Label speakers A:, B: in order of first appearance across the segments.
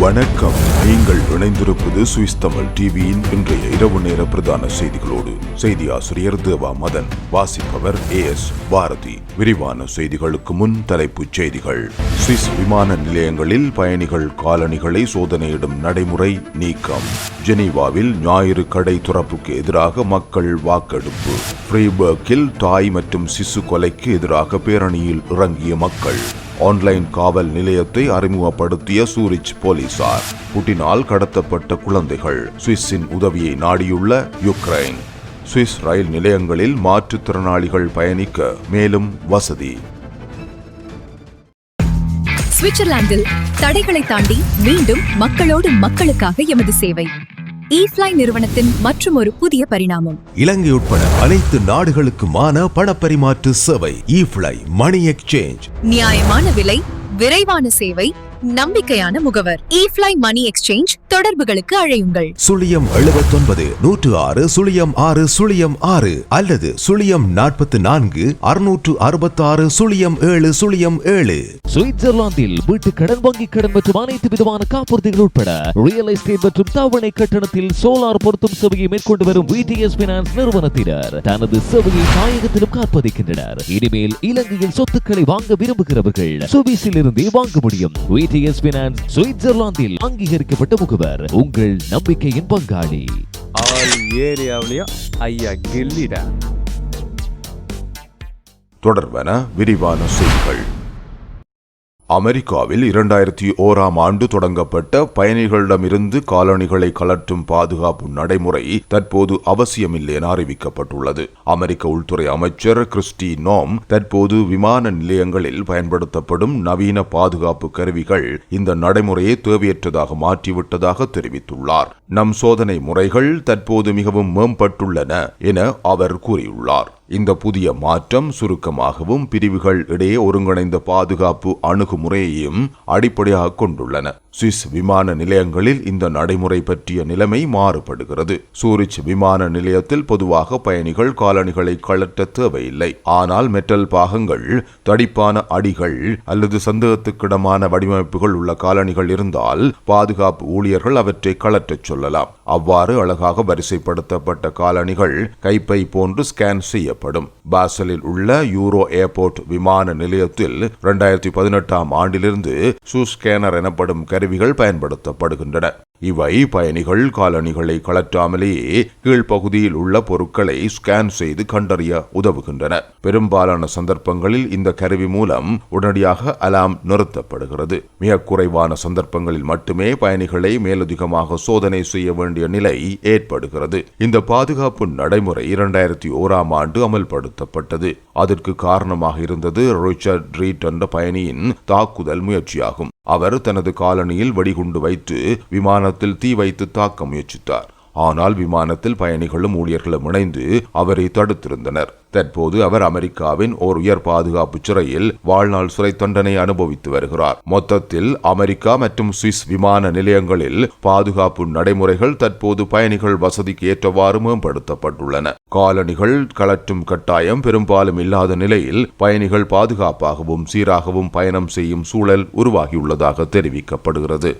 A: வணக்கம். நீங்கள் இணைந்திருப்பது சுவிஸ் தமிழ் டிவியின் இன்றைய இரவு நேர பிரதான செய்திகளோடு செய்தி ஆசிரியர் தேவா மதன் வாசிப்பவர் ஏ எஸ் பாரதி. விரிவான செய்திகளுக்கு முன் தலைப்புச் செய்திகள். சுவிஸ் விமான நிலையங்களில் பயணிகள் காலணிகளை சோதனையிடும் நடைமுறை நீக்கம். ஜெனீவாவில் ஞாயிறு கடை துறப்புக்கு எதிராக மக்கள் வாக்கெடுப்பு. ஃப்ரீபர்க்கில் தாய் மற்றும் சிசு கொலைக்கு எதிராக பேரணியில் இறங்கிய மக்கள். ஆன்லைன் காவல் நிலையத்தை அறிமுகப்படுத்திய சூரிச் போலீசார். புட்டினால் கடத்தப்பட்ட குழந்தைகள் சுவிஸின் உதவியை நாடியுள்ள யுக்ரைன். சுவிஸ் ரயில் நிலையங்களில் மாற்றுத்திறனாளிகள் பயணிக்க மேலும் வசதி.
B: சுவிட்சர்லாந்தில் தடைகளை தாண்டி மீண்டும் மக்களோடு மக்களுக்காக எமது சேவை. ஈஃப்ளை நிறுவனத்தின் மற்றும் ஒரு புதிய பரிணாமம்.
C: இலங்கை உட்பட அனைத்து நாடுகளுக்குமான பணப்பரிமாற்று சேவை இஃப்ளை மணி எக்ஸ்சேஞ்ச்
B: நியாயமான விலை விரைவான சேவை நம்பிக்கையான முகவர். ஈஃப்ளை மணி எக்ஸ்சேஞ்ச் தொடர்புகளுக்கு அழையுங்கள்.
C: சுழியம் எழுபத்தொன்பது நூற்று ஆறு சுழியம் ஆறு சுழியம் ஆறு அல்லது சுழியம் நாற்பத்தி நான்கு அறுநூற்று அறுபத்தாறு சுழியம் ஏழு சுழியம் ஏழு.
D: சுவிட்சர்லாந்தில் வீட்டு கடன் வங்கி கடன் மற்றும் அனைத்து விதமான காப்புறுதிகள் உட்பட ரியல் எஸ்டேட் மற்றும் தவணை கட்டணத்தில் சோலார் பொருத்தும் சேவையை மேற்கொண்டு வரும் விடிஎஸ் பினான்ஸ் நிறுவனத்தினர் தனது சேவையை தாயகத்திலும் காப்பதிக்கின்றனர். இனிமேல் இலங்கையில் சொத்துக்களை வாங்க விரும்புகிறவர்கள் சுவிஸில் இருந்தே வாங்க முடியும். விடிஎஸ் பினான்ஸ் சுவிட்சர்லாந்தில் அங்கீகரிக்கப்பட்ட முகவர். உங்கள் நம்பிக்கையின் பங்காளி.
E: ஆல் ஏரியாவிலையும் ஐயா கில்லிடா.
A: தொடர்வன விரிவான செய்திகள். அமெரிக்காவில் இரண்டாயிரத்தி ஓராம் ஆண்டு தொடங்கப்பட்ட பயணிகளிடமிருந்து காலணிகளை கலற்றும் பாதுகாப்பு நடைமுறை தற்போது அவசியமில்லை என அறிவிக்கப்பட்டுள்ளது. அமெரிக்க உள்துறை அமைச்சர் கிறிஸ்டி நோம் தற்போது விமான நிலையங்களில் பயன்படுத்தப்படும் நவீன பாதுகாப்பு கருவிகள் இந்த நடைமுறையை தேவையற்றதாக மாற்றிவிட்டதாக தெரிவித்துள்ளார். நம் சோதனை முறைகள் தற்போது மிகவும் மேம்பட்டுள்ளன என அவர் கூறியுள்ளார். இந்த புதிய மாற்றம் சுருக்கமாகவும் பிரிவுகள் இடையே ஒருங்கிணைந்த பாதுகாப்பு அணுகுமுறையையும் அடிப்படையாக கொண்டுள்ளன. சுவிஸ் விமான நிலையங்களில் இந்த நடைமுறை பற்றிய நிலைமை மாறுபடுகிறது. சூரிச் விமான நிலையத்தில் பொதுவாக பயணிகள் காலணிகளை கழற்ற தேவையில்லை. ஆனால் மெட்டல் பாகங்கள் தடிப்பான அடிகள் அல்லது சந்தேகத்துக்கிடமான வடிவமைப்புகள் உள்ள காலணிகள் இருந்தால் பாதுகாப்பு ஊழியர்கள் அவற்றை கழற்றச் சொல்லலாம். அவ்வாறு அழகாக வரிசைப்படுத்தப்பட்ட காலணிகள் கைப்பை போன்று ஸ்கேன் செய்யப்படும். பாசலில் உள்ள யூரோ ஏர்போர்ட் விமான நிலையத்தில் இரண்டாயிரத்தி பதினெட்டாம் ஆண்டிலிருந்து சூ ஸ்கேனர் எனப்படும் கருவிகள் பயன்படுத்தப்படுகின்றன. இவை பயணிகள் காலணிகளை கலற்றாமலேயே கீழ்ப்பகுதியில் உள்ள பொருட்களை ஸ்கேன் செய்து கண்டறிய உதவுகின்றன. பெரும்பாலான சந்தர்ப்பங்களில் இந்த கருவி மூலம் உடனடியாக அலாம் நிறுத்தப்படுகிறது. மிக குறைவான சந்தர்ப்பங்களில் மட்டுமே பயணிகளை மேலதிகமாக சோதனை செய்ய வேண்டிய நிலை ஏற்படுகிறது. இந்த பாதுகாப்பு நடைமுறை இரண்டாயிரத்தி ஓராம் ஆண்டு அமல்படுத்தப்பட்டது. அதற்கு காரணமாக இருந்தது ரிச்சர்ட் ரீட் என்ற பயணியின் தாக்குதல் முயற்சியாகும். அவர் தனது காலனியில் வெடிகுண்டு வைத்து விமான விமானத்தில் தீ வைத்து தாக்க முயற்சித்தார். ஆனால் விமானத்தில் பயணிகளும் ஊழியர்களும் இணைந்து அவரை தடுத்திருந்தனர். தற்போது அவர் அமெரிக்காவின் ஓர் உயர் பாதுகாப்பு சிறையில் வாழ்நாள் சிறை தண்டனை அனுபவித்து வருகிறார். மொத்தத்தில் அமெரிக்கா மற்றும் சுவிஸ் விமான நிலையங்களில் பாதுகாப்பு நடைமுறைகள் தற்போது பயணிகள் வசதிக்கு ஏற்றவாறு மேம்படுத்தப்பட்டுள்ளன. காலணிகள் கலற்றும் கட்டாயம் பெரும்பாலும் இல்லாத நிலையில் பயணிகள் பாதுகாப்பாகவும் சீராகவும் பயணம் செய்யும் சூழல் உருவாகியுள்ளதாக தெரிவிக்கப்படுகிறது.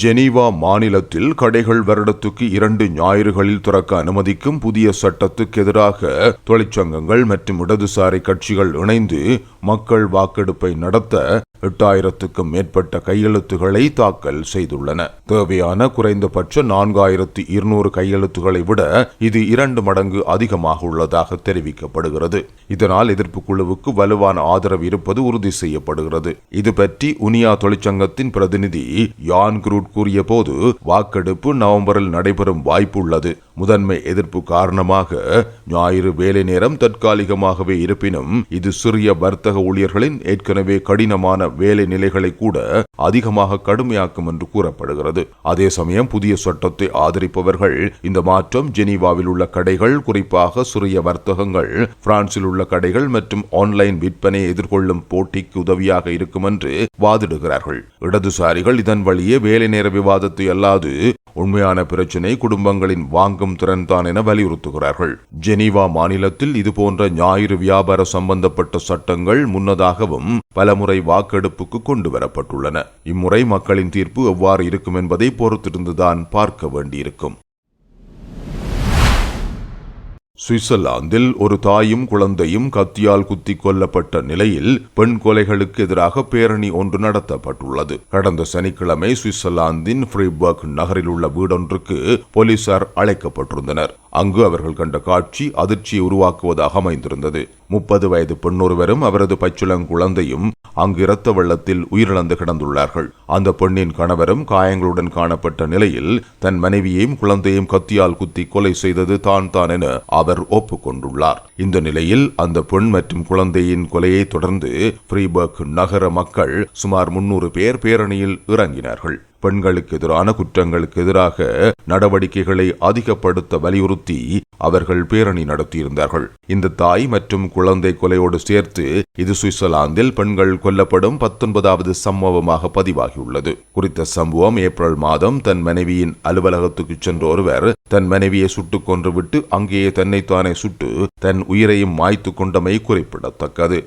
A: ஜெனீவா மாநிலத்தில் கடைகள் வருடத்துக்கு இரண்டு ஞாயிறுகளில் திறக்க அனுமதிக்கும் புதிய சட்டத்துக்கு எதிராக தொழிற்சங்கங்கள் மற்றும் இடதுசாரி கட்சிகள் இணைந்து மக்கள் வாக்கெடுப்பை நடத்த எட்டாயிரத்துக்கும் மேற்பட்ட கையெழுத்துக்களை தாக்கல் செய்துள்ளன. தேவையான குறைந்தபட்ச நான்காயிரத்து இருநூறு கையெழுத்துக்களை விட இது இரண்டு மடங்கு அதிகமாக உள்ளதாக தெரிவிக்கப்படுகிறது. இதனால் எதிர்ப்பு குழுவுக்கு வலுவான ஆதரவு இருப்பது உறுதி செய்யப்படுகிறது. இது பற்றி உனியா தொழிற்சங்கத்தின் பிரதிநிதி யான் குரு ரூட் கூறிய போது வாக்கெடுப்பு நவம்பரில் நடைபெறும் வாய்ப்பு உள்ளது முதன்மை எதிர்ப்பு காரணமாக ஞாயிறு வேலை நேரம் தற்காலிகமாகவே இருப்பினும் இது சிறிய வர்த்தக ஊழியர்களின் ஏற்கனவே கடினமான வேலை நிலைகளை கூட அதிகமாக கடுமையாக்கும் என்று கூறப்படுகிறது. அதே சமயம் புதிய சட்டத்தை ஆதரிப்பவர்கள் இந்த மாற்றம் ஜெனீவாவில் உள்ள கடைகள் குறிப்பாக சிறிய வர்த்தகங்கள் பிரான்சில் உள்ள கடைகள் மற்றும் ஆன்லைன் விற்பனை எதிர்கொள்ளும் போட்டிக்கு உதவியாக இருக்கும் என்று வாதிடுகிறார்கள். இடதுசாரிகள் இதன் வழியே வேலை நேர விவாதத்தை அல்லாது உண்மையான பிரச்சினை குடும்பங்களின் வாங்கும் திறன்தான் என வலியுறுத்துகிறார்கள். ஜெனீவா மாநிலத்தில் இதுபோன்ற ஞாயிறு வியாபார சம்பந்தப்பட்ட சட்டங்கள் முன்னதாகவும் பலமுறை வாக்கெடுப்புக்கு கொண்டு வரப்பட்டுள்ளன. இம்முறை மக்களின் தீர்ப்பு எவ்வாறு இருக்கும் என்பதை பொறுத்திருந்துதான் பார்க்க வேண்டியிருக்கும். சுவிட்சர்லாந்தில் ஒரு தாயும் குழந்தையும் கத்தியால் குத்தி கொல்லப்பட்ட நிலையில் பெண் கொலைகளுக்கு எதிராக பேரணி ஒன்று நடத்தப்பட்டுள்ளது. கடந்த சனிக்கிழமை சுவிட்சர்லாந்தின் ஃப்ரீபர்க் நகரில் உள்ள வீடொன்றுக்கு போலீசார் அழைக்கப்பட்டிருந்தனர். அங்கு அவர்கள் கண்ட காட்சி அதிர்ச்சியை உருவாக்குவதாக அமைந்திருந்தது. முப்பது வயது பெண்ணொருவரும் அவரது பச்சுளங்குழந்தையும் அங்கு இரத்த வெள்ளத்தில் உயிரிழந்து கிடந்துள்ளார்கள். அந்த பெண்ணின் கணவரும் காயங்களுடன் காணப்பட்ட நிலையில் தன் மனைவியையும் குழந்தையும் கத்தியால் குத்தி கொலை செய்தது தான் தான் என அவர் ஒப்புக்கொண்டுள்ளார் இந்த நிலையில் அந்த பெண் மற்றும் குழந்தையின் கொலையை தொடர்ந்து ஃப்ரீபர்க் நகர மக்கள் சுமார் முன்னூறு பேர் பேரணியில் இறங்கினார்கள். பெண்களுக்கு எதிரான குற்றங்களுக்கு எதிராக நடவடிக்கைகளை அதிகப்படுத்த வலியுறுத்தி அவர்கள் பேரணி நடத்தியிருந்தார்கள். இந்த தாய் மற்றும் குழந்தை கொலையோடு சேர்த்து இது சுவிட்சர்லாந்தில் பெண்கள் கொல்லப்படும் பத்தொன்பதாவது சம்பவமாக பதிவாகியுள்ளது. குறித்த சம்பவம் ஏப்ரல் மாதம் தன் மனைவியின் அலுவலகத்துக்கு சென்ற ஒருவர் தன் மனைவியை சுட்டுக் கொன்றுவிட்டு அங்கேயே தன்னைத்தானே சுட்டு தன் உயிரையும் மாய்த்து கொண்டமை குறிப்பிடத்தக்கது.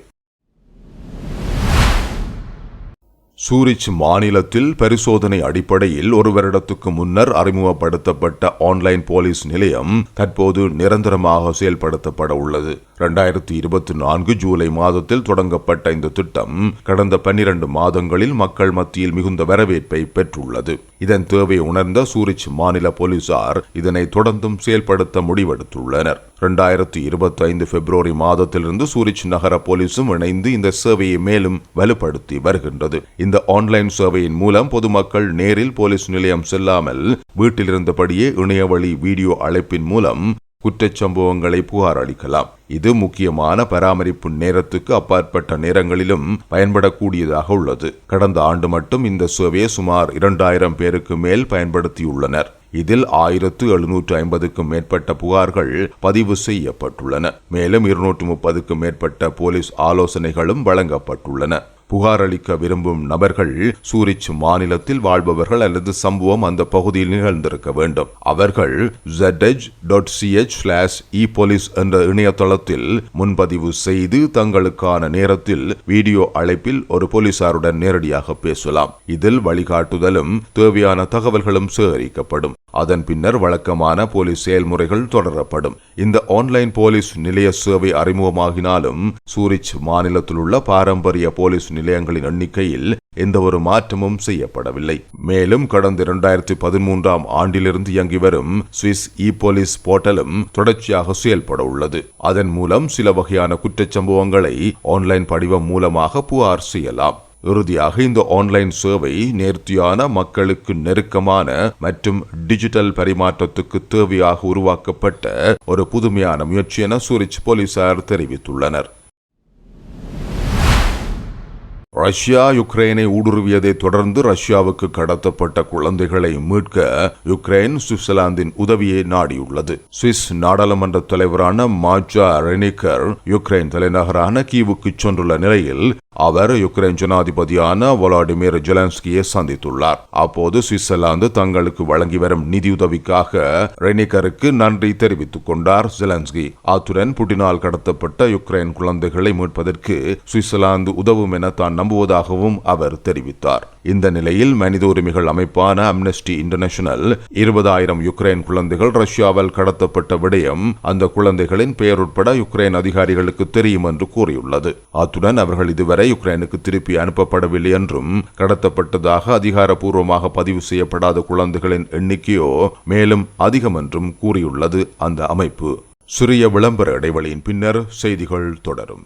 A: சூரிச் மாநிலத்தில் பரிசோதனை அடிப்படையில் ஒரு வருடத்துக்கு முன்னர் அறிமுகப்படுத்தப்பட்ட ஆன்லைன் போலீஸ் நிலையம் தற்போது நிரந்தரமாக செயல்படுத்தப்பட உள்ளது. இரண்டாயிரத்தி இருபத்தி நான்கு ஜூலை மாதத்தில் தொடங்கப்பட்ட இந்த திட்டம் கடந்த பன்னிரண்டு மாதங்களில் மக்கள் மத்தியில் மிகுந்த வரவேற்பை பெற்றுள்ளது. இதன் தேவை உணர்ந்த சூரிச் மாநில போலீசார் இதனை தொடர்ந்தும் செயல்படுத்த முடிவெடுத்துள்ளனர். இரண்டாயிரத்தி இருபத்தி ஐந்து பிப்ரவரி மாதத்திலிருந்து சூரிச் நகர போலீஸும் இணைந்து இந்த சேவையை மேலும் வலுப்படுத்தி வருகின்றது. இந்த ஆன்லைன் சேவையின் மூலம் பொதுமக்கள் நேரில் போலீஸ் நிலையம் செல்லாமல் வீட்டிலிருந்தபடியே இணையவழி வீடியோ அழைப்பின் மூலம் குற்றச்சம்பவங்களை புகார் அளிக்கலாம். இது முக்கியமான பராமரிப்பு நேரத்துக்கு அப்பாற்பட்ட நேரங்களிலும் பயன்படக்கூடியதாக உள்ளது. கடந்த ஆண்டு மட்டும் இந்த சேவையை சுமார் இரண்டாயிரம் பேருக்கு மேல் பயன்படுத்தியுள்ளனர். இதில் ஆயிரத்து எழுநூற்று ஐம்பதுக்கும் மேற்பட்ட புகார்கள் பதிவு செய்யப்பட்டுள்ளன. மேலும் இருநூற்று முப்பதுக்கும் மேற்பட்ட போலீஸ் ஆலோசனைகளும் வழங்கப்பட்டுள்ளன. புகார் அளிக்க விரும்பும் நபர்கள் சூரிச் மாநிலத்தில் வாழ்பவர்கள் அல்லது சம்பவம் அந்த பகுதியில் நிகழ்ந்திருக்க வேண்டும். அவர்கள் zh.ch ஸ்லாஷ் இ போலீஸ் என்ற இணையதளத்தில் முன்பதிவு செய்து தங்களுக்கான நேரத்தில் வீடியோ அழைப்பில் ஒரு போலீசாருடன் நேரடியாக பேசலாம். இதில் வழிகாட்டுதலும் தேவையான தகவல்களும் சேகரிக்கப்படும். அதன் பின்னர் வழக்கமான போலீஸ் செயல்முறைகள் தொடரப்படும். இந்த ஆன்லைன் போலீஸ் நிலைய சேவை அறிமுகமாகினாலும் சூரிச் மாநிலத்தில் உள்ள பாரம்பரிய போலீஸ் நிலையங்களின் எண்ணிக்கையில் எந்தவொரு மாற்றமும் செய்யப்படவில்லை. மேலும் கடந்த இரண்டாயிரத்தி பதிமூன்றாம் ஆண்டிலிருந்து இயங்கி வரும் சுவிஸ் இ போலீஸ் போர்ட்டலும் தொடர்ச்சியாக செயல்பட உள்ளது. அதன் மூலம் சில வகையான குற்றச்சம்பவங்களை ஆன்லைன் படிவம் மூலமாக புகார் செய்யலாம். இறுதியாக இந்த ஆன்லைன் சேவை நேர்த்தியான மக்களுக்கு நெருக்கமான மற்றும் டிஜிட்டல் பரிமாற்றத்துக்கு தேவையாக உருவாக்கப்பட்ட ஒரு புதுமையான முயற்சி என சூரிச் போலீசார் தெரிவித்துள்ளனர். ரஷ்யா யுக்ரைனை ஊடுருவியதை தொடர்ந்து ரஷ்யாவுக்கு கடத்தப்பட்ட குழந்தைகளை மீட்க யுக்ரைன் சுவிட்சர்லாந்தின் உதவியை நாடியுள்ளது. சுவிஸ் நாடாளுமன்ற தலைவரான மாஜா ரெனிகர் யுக்ரைன் தலைநகரான கீவுக்கு சென்றுள்ள நிலையில் அவர் யுக்ரைன் ஜனாதிபதியான வளாடிமிர் ஜெலன்ஸ்கியை சந்தித்துள்ளார். அப்போது சுவிட்சர்லாந்து தங்களுக்கு வழங்கி வரும் நிதியுதவிக்காக ரெனிகருக்கு நன்றி தெரிவித்துக் கொண்டார் ஜெலன்ஸ்கி அத்துடன் புட்டினால் கடத்தப்பட்ட யுக்ரைன் குழந்தைகளை மீட்பதற்கு சுவிட்சர்லாந்து உதவும் என தான் நம்புவதாகவும் அவர் தெரிவித்தார். இந்த நிலையில் மனித உரிமைகள் அமைப்பான அம்னஸ்டி இன்டர்நேஷனல் இருபதாயிரம் யுக்ரைன் குழந்தைகள் ரஷ்யாவால் கடத்தப்பட்ட விடயம் அந்த குழந்தைகளின் பெயர் உட்பட யுக்ரைன் அதிகாரிகளுக்கு தெரியும் என்று கூறியுள்ளது. அத்துடன் அவர்கள் இதுவரை யுக்ரைனுக்கு திருப்பி அனுப்பப்படவில்லை என்றும் கடத்தப்பட்டதாக அதிகாரப்பூர்வமாக பதிவு செய்யப்படாத குழந்தைகளின் எண்ணிக்கையோ மேலும் அதிகம் என்றும் கூறியுள்ளது அந்த அமைப்பு. சிறிய விளம்பர இடைவெளியின் பின்னர் செய்திகள் தொடரும்.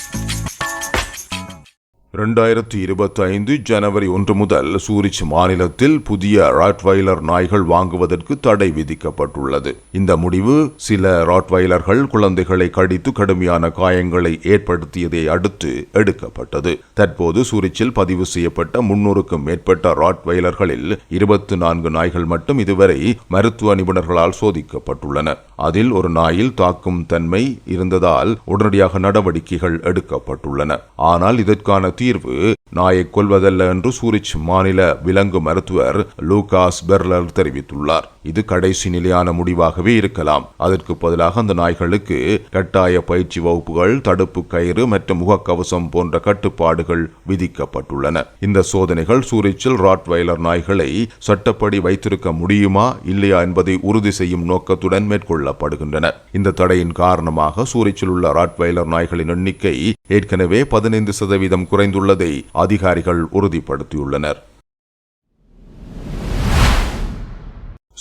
A: இரண்டாயிரத்தி இருபத்தி ஐந்து ஜனவரி ஒன்று முதல் சூரிச் மாநிலத்தில் புதிய ராட்வைலர் நாய்கள் வாங்குவதற்கு தடை விதிக்கப்பட்டுள்ளது. இந்த முடிவு சில ராட்வைலர்கள் குழந்தைகளை கடித்து கடுமையான காயங்களை ஏற்படுத்தியதை அடுத்து எடுக்கப்பட்டது. தற்போது சூரிச்சில் பதிவு செய்யப்பட்ட முன்னூறுக்கும் மேற்பட்ட ராட்வைலர்களில் இருபத்தி நான்கு நாய்கள் மட்டும் இதுவரை மருத்துவ நிபுணர்களால் சோதிக்கப்பட்டுள்ளன. அதில் ஒரு நாயில் தாக்கும் தன்மை இருந்ததால் உடனடியாக நடவடிக்கைகள் எடுக்கப்பட்டுள்ளன. ஆனால் இதற்கான தீர்வு நாயை கொள்வதல்ல என்று சூரிச் மாநில விலங்கு மருத்துவர் லூகாஸ் பெர்லர் தெரிவித்துள்ளார். இது கடைசி நிலையான முடிவாகவே இருக்கலாம். அதற்கு பதிலாக அந்த நாய்களுக்கு கட்டாய பயிற்சி வகுப்புகள் தடுப்பு கயிறு மற்றும் முகக்கவசம் போன்ற கட்டுப்பாடுகள் விதிக்கப்பட்டுள்ளன. இந்த சோதனைகள் சூரிச்சில் ராட்வைலர் நாய்களை சட்டப்படி வைத்திருக்க முடியுமா இல்லையா என்பதை உறுதி செய்யும் நோக்கத்துடன் மேற்கொள்ளப்படுகின்றன. இந்த தடையின் காரணமாக சூரிச்சில் உள்ள ராட்வைலர் நாய்களின் எண்ணிக்கை ஏற்கனவே பதினைந்து சதவீதம் குறைந்து குறைந்துள்ளதை அதிகாரிகள் உறுதிப்படுத்தியுள்ளனர்.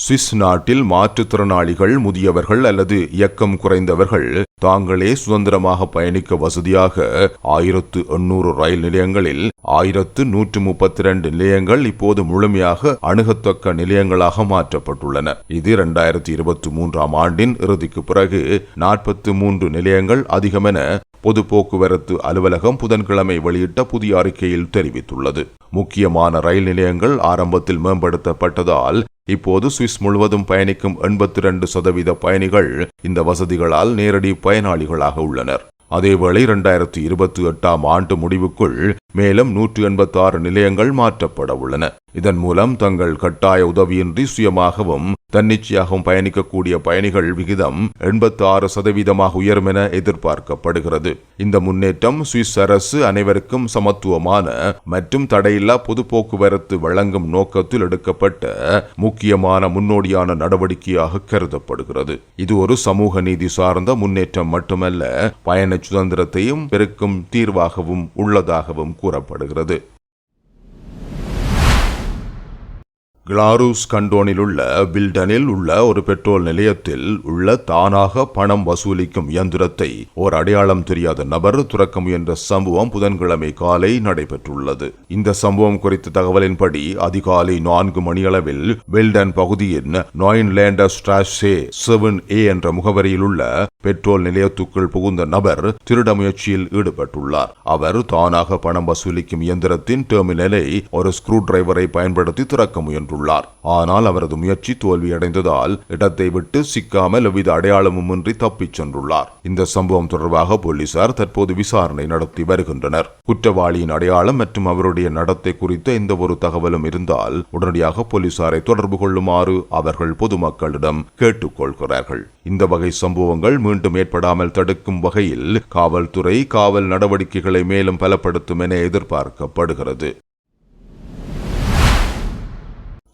A: சுவிஸ் நாட்டில் மாற்றுத்திறனாளிகள் முதியவர்கள் அல்லது இயக்கம் குறைந்தவர்கள் தாங்களே சுதந்திரமாக பயணிக்க வசதியாக ஆயிரத்து எண்ணூறு ரயில் நிலையங்களில் ஆயிரத்து நூற்று முப்பத்தி இரண்டு நிலையங்கள் இப்போது முழுமையாக அணுகத்தக்க நிலையங்களாக மாற்றப்பட்டுள்ளன. இது இரண்டாயிரத்தி இருபத்தி மூன்றாம் ஆண்டின் இறுதிக்கு பிறகு நாற்பத்து மூன்று நிலையங்கள் அதிகமென பொது போக்குவரத்து அலுவலகம் புதன்கிழமை வெளியிட்ட புதிய அறிக்கையில் தெரிவித்துள்ளது. முக்கியமான ரயில் நிலையங்கள் ஆரம்பத்தில் மேம்படுத்தப்பட்டதால் இப்போது சுவிஸ் முழுவதும் பயணிக்கும் எண்பத்தி இரண்டு சதவீத பயணிகள் இந்த வசதிகளால் நேரடி பயனாளிகளாக உள்ளனர். அதேவேளை இரண்டாயிரத்தி இருபத்தி எட்டாம் ஆண்டு முடிவுக்குள் மேலும் நூற்று எண்பத்தி ஆறு நிலையங்கள் மாற்றப்பட உள்ளன. இதன் மூலம் தங்கள் கட்டாய உதவியின்றி சுயமாகவும் தன்னிச்சையாகவும் பயணிக்கக்கூடிய பயணிகள் விகிதம் எண்பத்தி ஆறு சதவீதமாக உயரும் என எதிர்பார்க்கப்படுகிறது. இந்த முன்னேற்றம் சுவிஸ் அரசு அனைவருக்கும் சமத்துவமான மற்றும் தடையில்லா பொது போக்குவரத்து வழங்கும் நோக்கத்தில் எடுக்கப்பட்ட முக்கியமான முன்னோடியான நடவடிக்கையாக கருதப்படுகிறது. இது ஒரு சமூக நீதி சார்ந்த முன்னேற்றம் மட்டுமல்ல பயண சுதந்திரத்தையும் பெருக்கும் தீர்வாகவும் உள்ளதாகவும் கூறப்படுகிறது. கிளாரூஸ் கண்டோனில் உள்ள பில்டனில் உள்ள ஒரு பெட்ரோல் நிலையத்தில் உள்ள தானாக பணம் வசூலிக்கும் இயந்திரத்தை ஓர் அடையாளம் தெரியாத நபர் துறக்க முயன்ற சம்பவம் புதன்கிழமை காலை நடைபெற்றுள்ளது. இந்த சம்பவம் குறித்த தகவலின்படி அதிகாலை நான்கு மணியளவில் பில்டன் பகுதியின் நாயின்லேண்டர் ஸ்ட்ராஷே செவன் ஏ என்ற முகவரியில் உள்ள பெட்ரோல் நிலையத்துக்குள் புகுந்த நபர் திருட முயற்சியில் ஈடுபட்டுள்ளார். அவர் தானாக பணம் வசூலிக்கும் இயந்திரத்தின் டெர்மினலை ஒரு ஸ்க்ரூ டிரைவரை பயன்படுத்தி திறக்க முயன்றுள்ளார். ஆனால் அவரது முயற்சி தோல்வியடைந்ததால் இடத்தை விட்டு சிக்காமல் எவ்வித அடையாளமும் இன்றி தப்பிச் சென்றுள்ளார். இந்த சம்பவம் தொடர்பாக போலீசார் தற்போது விசாரணை நடத்தி வருகின்றனர். குற்றவாளியின் அடையாளம் மற்றும் அவருடைய நடத்தை குறித்த எந்த ஒரு தகவலும் இருந்தால் உடனடியாக போலீசாரை தொடர்பு கொள்ளுமாறு அவர்கள் பொதுமக்களிடம் கேட்டுக்கொள்கிறார்கள். இந்த வகை சம்பவங்கள் மீண்டும் ஏற்படாமல் தடுக்கும் வகையில் காவல்துறை காவல் நடவடிக்கைகளை மேலும் பலப்படுத்தும் என எதிர்பார்க்கப்படுகிறது.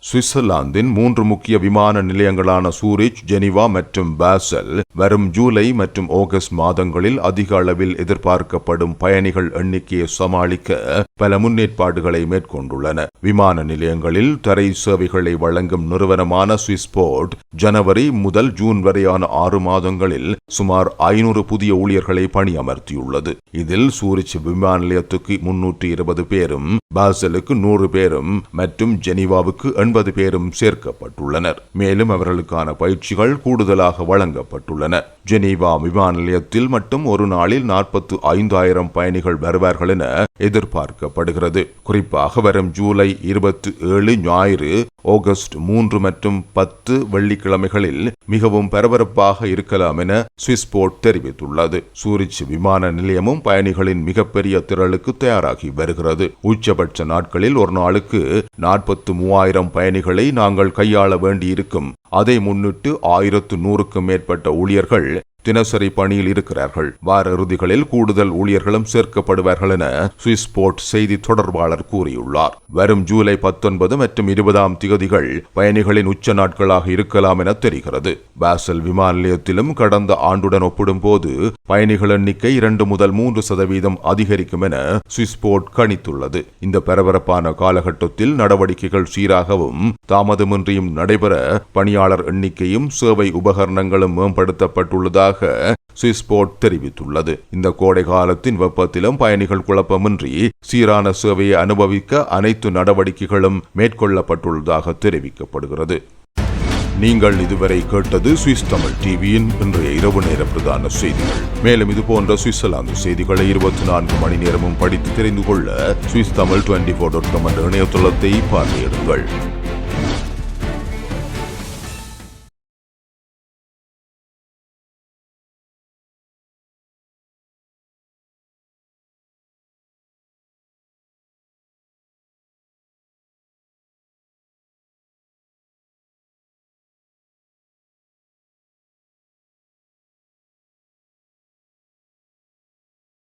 A: சுவிட்சர்லாந்தின் மூன்று முக்கிய விமான நிலையங்களான சூரிச் ஜெனிவா மற்றும் பாசல் வரும் ஜூலை மற்றும் ஆகஸ்ட் மாதங்களில் அதிக அளவில் எதிர்பார்க்கப்படும் பயணிகள் எண்ணிக்கையை சமாளிக்க பல முன்னேற்பாடுகளை மேற்கொண்டுள்ளன. விமான நிலையங்களில் தரை சேவைகளை வழங்கும் நிறுவனமான சுவிஸ்போர்ட் ஜனவரி முதல் ஜூன் வரையான ஆறு மாதங்களில் சுமார் ஐநூறு புதிய ஊழியர்களை பணியமர்த்தியுள்ளது. இதில் சூரிச் விமான நிலையத்துக்கு முன்னூற்றி இருபது பேரும் பாசலுக்கு நூறு பேரும் மற்றும் ஜெனிவாவுக்கு எண்பது பேரும் சேர்க்கப்பட்டுள்ளனர். மேலும் அவர்களுக்கான பயிற்சிகள் கூடுதலாக வழங்கப்பட்டுள்ளன. ஜெனீவா விமான நிலையத்தில் மட்டும் ஒரு நாளில் நாற்பத்து ஐந்தாயிரம் பயணிகள் வருவார்கள் என எதிர்பார்க்கப்படுகிறது. குறிப்பாக வரும் ஜூலை இருபத்தி ஏழு ஞாயிறு ஆகஸ்ட் மூன்று மற்றும் பத்து வெள்ளிக்கிழமைகளில் மிகவும் பரபரப்பாக இருக்கலாம் என சுவிஸ்போர்ட் தெரிவித்துள்ளது. சூரிச் விமான நிலையமும் பயணிகளின் மிகப்பெரிய திரளுக்கு தயாராகி வருகிறது. உச்சபட்ச நாட்களில் ஒரு நாளுக்கு நாற்பத்து மூவாயிரம் பயணிகளை நாங்கள் கையாள வேண்டியிருக்கும். அதை முன்னிட்டு ஆயிரத்து நூறுக்கும் மேற்பட்ட ஊழியர்கள் தினசரி பணியில் இருக்கிறார்கள். வார இறுதிகளில் கூடுதல் ஊழியர்களும் சேர்க்கப்படுவார்கள் என சுவிஸ்போர்ட் செய்தி தொடர்பாளர் கூறியுள்ளார். வரும் ஜூலை பத்தொன்பது மற்றும் இருபதாம் திகதிகள் பயணிகளின் உச்ச நாட்களாக இருக்கலாம் என தெரிகிறது. பாசல் விமான நிலையத்திலும் கடந்த ஆண்டுடன் ஒப்பிடும்போது பயணிகள் எண்ணிக்கை இரண்டு முதல் மூன்று சதவீதம் அதிகரிக்கும் என சுவிஸ்போர்ட் கணித்துள்ளது. இந்த பரபரப்பான காலகட்டத்தில் நடவடிக்கைகள் சீராகவும் தாமதமின்றியும் நடைபெற பணியாளர் எண்ணிக்கையும் சேவை உபகரணங்களும் மேம்படுத்தப்பட்டுள்ளதாக சுவிஸ்போர்ட் தெரிவித்துள்ளது. இந்த கோடை காலத்தின் வெப்பத்திலும் பயணிகள் குழப்பமின்றி சீரான சேவையை அனுபவிக்க அனைத்து நடவடிக்கைகளும் மேற்கொள்ளப்பட்டுள்ளதாக தெரிவிக்கப்படுகிறது. நீங்கள் இதுவரை கேட்டது சுவிஸ் தமிழ் டிவியின் இன்றைய இரவு நேர பிரதான செய்திகள். மேலும் இது போன்ற சுவிட்சர்லாந்து செய்திகளை இருபத்தி நான்கு மணி நேரமும் படித்து தெரிந்து கொள்ள Swiss Tamil twenty four dot com என்ற இணையதளத்தை பார்வையிடுங்கள்.